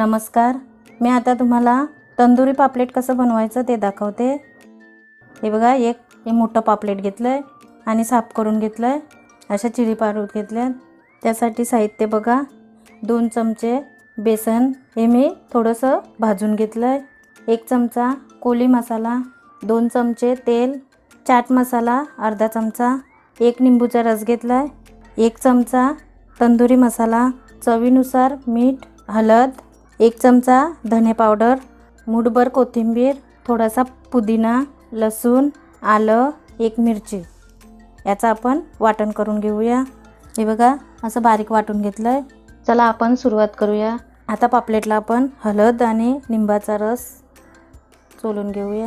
नमस्कार. मी आता तुम्हाला तंदुरी पापलेट कसं बनवायचं ते दाखवते. हे बघा एक हे मोठं पापलेट घेतलं आहे आणि साफ करून घेतलं आहे अशा चिरी पाडून घेतल्या. त्यासाठी साहित्य बघा. दोन चमचे बेसन हे मी थोडंसं भाजून घेतलं आहे एक चमचा कोली मसाला दोन चमचे तेल चाट मसाला अर्धा चमचा एक निंबूचा रस घेतला आहे एक चमचा तंदुरी मसाला चवीनुसार मीठ हळद एक चमचा धने पावडर मुठभर कोथिंबीर थोडासा पुदिना लसूण आलं एक मिरची. याचं आपण वाटण करून घेऊया. हे बघा असं बारीक वाटून घेतलं आहे चला आपण सुरुवात करूया. आता पापलेटला आपण हळद आणि निंबाचा रस चोलून घेऊया.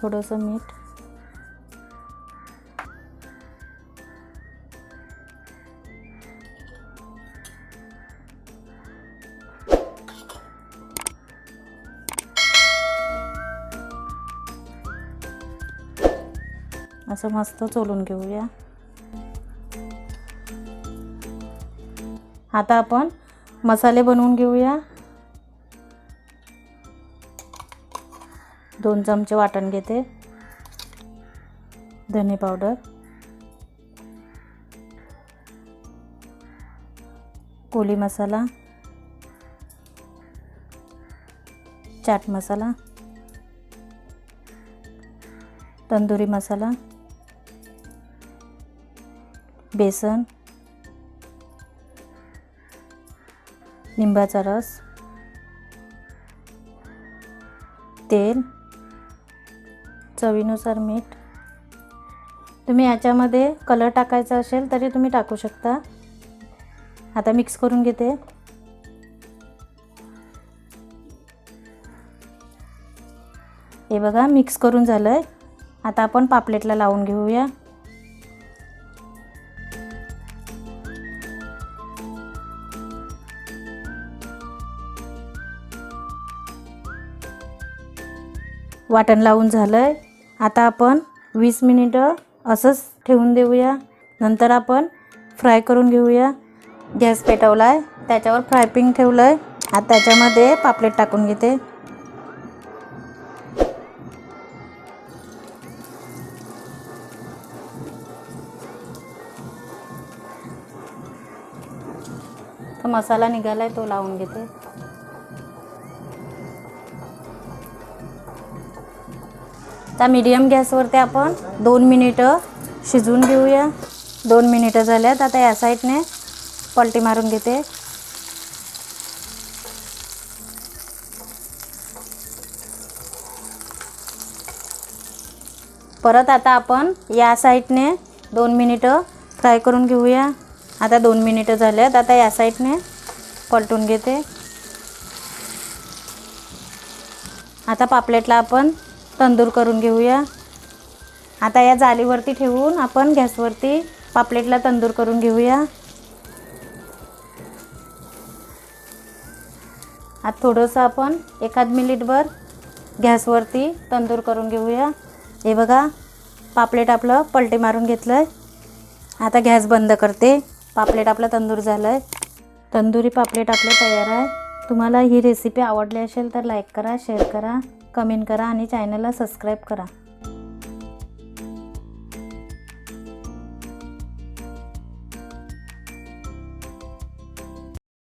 थोडंसं मीठ. असं मस्त चोलून घेऊया. आता आपण मसाले बनवून घेऊया. दोन चमचे वाटण घेते. धने पावडर. कोली मसाला. चाट मसाला. तंदुरी मसाला. बेसन लिंबाचा रस तेल चवीनुसार मीठ. तुम्ही याच्यामध्ये कलर टाकायचा असेल तरी तुम्ही टाकू शकता. आता मिक्स करून घेते. हे बघा मिक्स करून झालं आहे आता आपण पापलेटला लावून घेऊया. वाटण लावून झालं आहे आता आपण वीस मिनिटं असंच ठेवून देऊया. नंतर आपण फ्राय करून घेऊया. गॅस पेटवला आहे त्याच्यावर फ्रायपिंग ठेवलं आहे आता त्याच्यामध्ये पापलेट टाकून घेते. तो मसाला निघाला आहे तो लावून घेते. त्या मिडियम गॅसवरती आपण दोन मिनिटं शिजवून घेऊया. दोन मिनिटं झाल्यात. आता या साईडने पलटी मारून घेते. परत आता आपण या साईडने दोन मिनिटं फ्राय करून घेऊया. आता दोन मिनिटं झाल्यात. आता या साईडने पलटून घेते. आता पापलेटला आपण तंदूर करून घेऊया. आता या जालीवरती ठेवून आपण गॅसवरती पापलेटला तंदूर करून घेऊया. आता थोडंसं आपण एखाद मिनिटभर गॅसवरती तंदूर करून घेऊया. हे बघा पापलेट आपलं पलटी मारून घेतलं आहे आता गॅस बंद करते. पापलेट आपलं तंदूर झालं आहे तंदुरी पापलेट आपलं तयार आहे. तुम्हाला ही रेसिपी आवडली असेल तर लाईक करा शेअर करा. कमेंट करा आणि चॅनलला सबस्क्राईब करा.